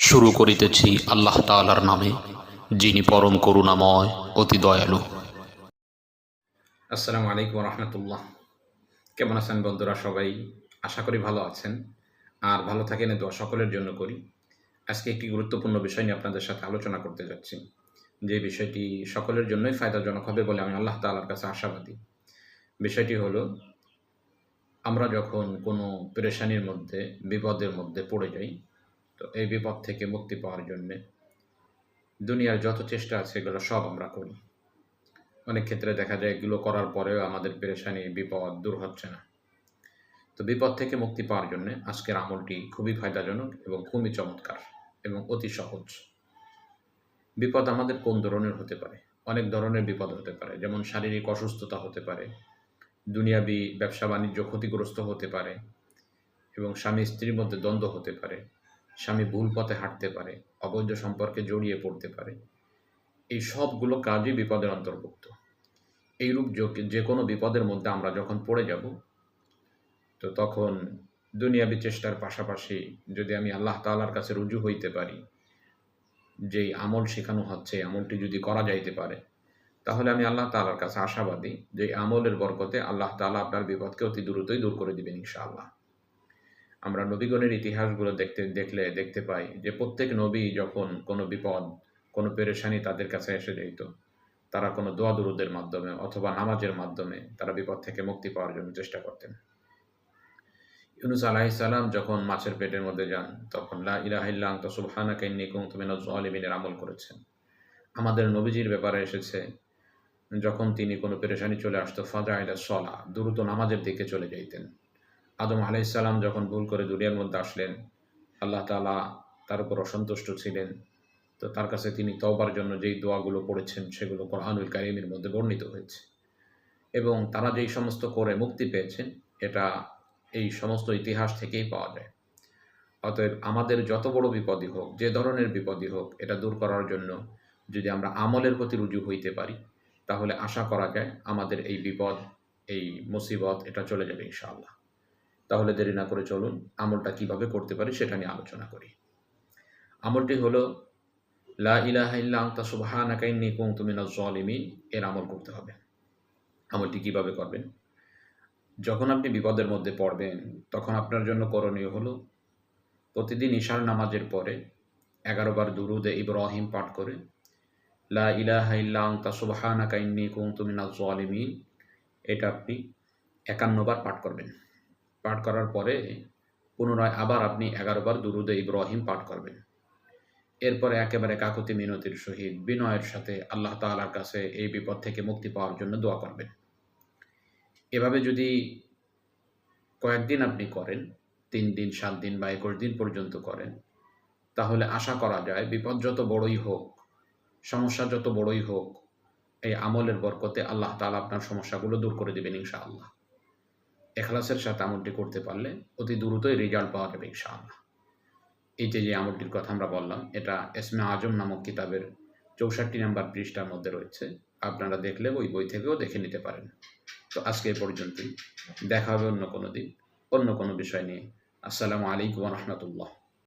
শুরু করিতেছি আল্লাহ তাআলার নামে, যিনি পরম করুণাময়, অতি দয়ালু। আসসালামু আলাইকুম রহমতুল্লাহ। কেমন আছেন বন্ধুরা সবাই? আশা করি ভালো আছেন। আর ভালো থাকেন দোয়া সকলের জন্য করি। আজকে একটি গুরুত্বপূর্ণ বিষয় নিয়ে আপনাদের সাথে আলোচনা করতে যাচ্ছি। যে বিষয়টি সকলের জন্যই ফায়দাজনক হবে বলে আমি আল্লাহ তালার কাছে আশাবাদী। বিষয়টি হলো, আমরা যখন কোনো পেরেশানির মধ্যে, বিপদের মধ্যে পড়ে যাই তো এই বিপদ থেকে মুক্তি পাওয়ার জন্যে দুনিয়ার যত চেষ্টা আছে এগুলো সব আমরা করি। অনেক ক্ষেত্রে দেখা যায় এগুলো করার পরেও আমাদের পেরেশানি, বিপদ দূর হচ্ছে না। তো বিপদ থেকে মুক্তি পাওয়ার জন্য আজকের আমলটি খুবই ফায়দাজনক এবং খুবই চমৎকার এবং অতি সহজ। বিপদ আমাদের কোন ধরনের হতে পারে? অনেক ধরনের বিপদ হতে পারে, যেমন শারীরিক অসুস্থতা হতে পারে, দুনিয়াবি ব্যবসা বাণিজ্য ক্ষতিগ্রস্ত হতে পারে এবং স্বামী স্ত্রীর মধ্যে দ্বন্দ্ব হতে পারে। স্বামী ভুল পথে হাঁটতে পারে, অবৈধ সম্পর্কে জড়িয়ে পড়তে পারে। এই সবগুলো কাজই বিপদের অন্তর্ভুক্ত। এইরূপ যে- কোনো বিপদের মধ্যে আমরা যখন পড়ে যাব, তো তখন দুনিয়াবি চেষ্টার পাশাপাশি যদি আমি আল্লাহ তালার কাছে রুজু হইতে পারি, যেই আমল শেখানো হচ্ছে আমলটি যদি করা যাইতে পারে, তাহলে আমি আল্লাহ তালার কাছে আশাবাদী যে আমলের বরকতে আল্লাহ তাআলা আপনার বিপদকে অতি দ্রুতই দূর করে দিবেন ইনশাআল্লাহ। আমরা নবীগণের ইতিহাসগুলো দেখতে, দেখলে, দেখতে পাই যে প্রত্যেক নবী যখন কোনো বিপদ, কোনো পেরেশানি তাদের কাছে এসে যেত, তারা কোনো দোয়া দুরুদের মাধ্যমে অথবা নামাজের মাধ্যমে তারা বিপদ থেকে মুক্তি পাওয়ার জন্য চেষ্টা করতেন। ইউনুস আলাইহিস সালাম যখন মাছের পেটের মধ্যে যান, তখন লা ইলাহা ইল্লা আনতা সুবহানাকা ইন্নী কুনতু মিনাজ আমল করেছেন। আমাদের নবীজির ব্যাপারে এসেছে, যখন তিনি কোনো পেরেশানি চলে আসতো ফাজা ইলা সলা, দ্রুত নামাজের দিকে চলে যাইতেন। আদম আলাইহিস সালাম যখন ভুল করে দুনিয়ার মধ্যে আসলেন, আল্লাহ তাআলা তার উপর অসন্তুষ্ট ছিলেন। তো তার কাছে তিনি তওবার জন্য যেই দোয়াগুলো পড়েছেন, সেগুলো কোরআনুল কারিমের মধ্যে বর্ণিত হয়েছে। এবং তারা যেই সমস্ত করে মুক্তি পেয়েছেন, এটা এই সমস্ত ইতিহাস থেকেই পাওয়া যায়। অতএব আমাদের যত বড় বিপদই হোক, যে ধরনের বিপদই হোক, এটা দূর করার জন্য যদি আমরা আমলের প্রতি রুজু হইতে পারি, তাহলে আশা করা যায় আমাদের এই বিপদ, এই মুসিবত, এটা চলে যাবে ইনশাআল্লাহ। তাহলে দেরি না করে চলুন আমলটা কীভাবে করতে পারি সেটা নিয়ে আলোচনা করি। আমলটি হলো, লা ইলাহা ইল্লা আনতা সুবহানাকা ইন্নী কুনতু মিনাজ জালিমিন এর আমল করতে হবে। আমলটি কীভাবে করবেন? যখন আপনি বিপদের মধ্যে পড়বেন, তখন আপনার জন্য করণীয় হলো, প্রতিদিন ঈশার নামাজের পরে এগারো বার দুরুদে ইব্রাহিম পাঠ করে, লা ইলাহা ইল্লা আনতা সুবহানাকা ইন্নী কুনতু মিনাজ জালিমিন এটা আপনি একান্নবার পাঠ করবেন। পাঠ করার পরে পুনরায় আবার আপনি এগারো বার দুরুদে ইব্রাহিম পাঠ করবেন। এরপরে একেবারে কাকুতি মিনতির সহিত বিনয়ের সাথে আল্লাহ তাআলার কাছে এই বিপদ থেকে মুক্তি পাওয়ার জন্য দোয়া করবেন। এভাবে যদি কয়েকদিন আপনি করেন, তিন দিন, সাত দিন বা একুশ দিন পর্যন্ত করেন, তাহলে আশা করা যায় বিপদ যত বড়ই হোক, সমস্যা যত বড়ই হোক, এই আমলের বরকতে আল্লাহ তাআলা আপনার সমস্যাগুলো দূর করে দেবেন ইনশাআল্লাহ। এখলাসের সাথে আমলটি করতে পারলে অতি দ্রুতই রেজাল্ট পাওয়া যাবে, ইনশাআল্লাহ। এই যে যে আমলটির কথা আমরা বললাম, এটা এসমে আজম নামক কিতাবের চৌষট্টি নাম্বার পৃষ্ঠার মধ্যে রয়েছে। আপনারা দেখলে ওই বই থেকেও দেখে নিতে পারেন। তো আজকে এ পর্যন্তই। দেখা হবে অন্য কোনো দিন, অন্য কোনো বিষয় নিয়ে। আসসালামু আলাইকুম রহমতুল্লাহ।